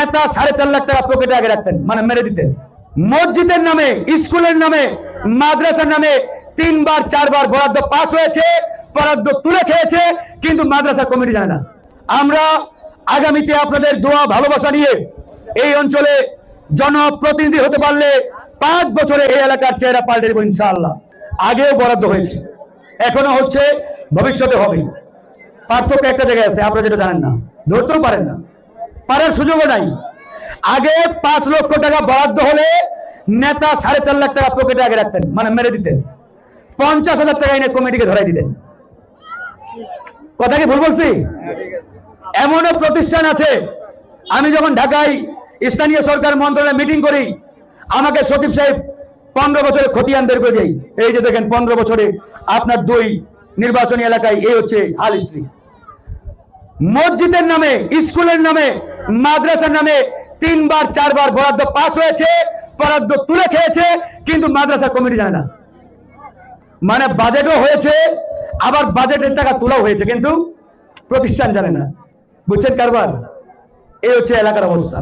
নেতা সাড়ে চার লাখ টাকা পকেটে আগে রাখতেন মানে মেরে দিতেন। মসজিদের নামে, স্কুলের নামে, মাদ্রাসার নামে তিনবার, চারবার বরাদ্দ পাস হয়েছে, বরাদ্দ তুলে খেয়েছে, কিন্তু মাদ্রাসা কমিটি জানে না। আমরা আগামীতে আপনাদের দোয়া, ভালোবাসা নিয়ে এই অঞ্চলে জনপ্রতিনিধি হতে পারলে পাঁচ বছরে এই এলাকার চেহারা পাল্টে দেবো ইনশাআল্লাহ। আগেও বরাদ্দ হয়েছে এখনও হচ্ছে, ভবিষ্যতে হবে পার্থক্য একটা জায়গায় আছে, আপনারা যেটা জানেন না, ধরতেও পারেন না। পারার সুযোগও নাই। আগে পাঁচ লক্ষ টাকা বরাদ্দ হলে নেতা সাড়ে চার লাখ টাকা পকেটে আগে রাখতেন মানে মেরে দিতেন। পঞ্চাশ হাজার টাকা এনে কমিটিকে ধরাই দিতেন। কথা কি ভুল বলছি? এমনও প্রতিষ্ঠান আছে, আমি যখন ঢাকায় স্থানীয় সরকার মন্ত্রণালয়ে মিটিং করি, আমাকে সচিব সাহেব পনেরো বছরে খতিয়ান বের করে দেয়। এই যে দেখেন, পনেরো বছরে আপনার দুই নির্বাচনী এলাকায় এই হচ্ছে হাল হিস্ট্রি মসজিদের নামে, স্কুলের নামে মাদ্রাসার নামে তিনবার, চারবার বরাদ্দ পাস হয়েছে, বরাদ্দ তুলে খেয়েছে, কিন্তু মাদ্রাসা কমিটি জানে না। মানে বাজেটও হয়েছে, আবার বাজেটের টাকা তোলাও হয়েছে, কিন্তু প্রতিষ্ঠান জানে না। বুঝছেন কারবার? এই হচ্ছে এলাকার অবস্থা।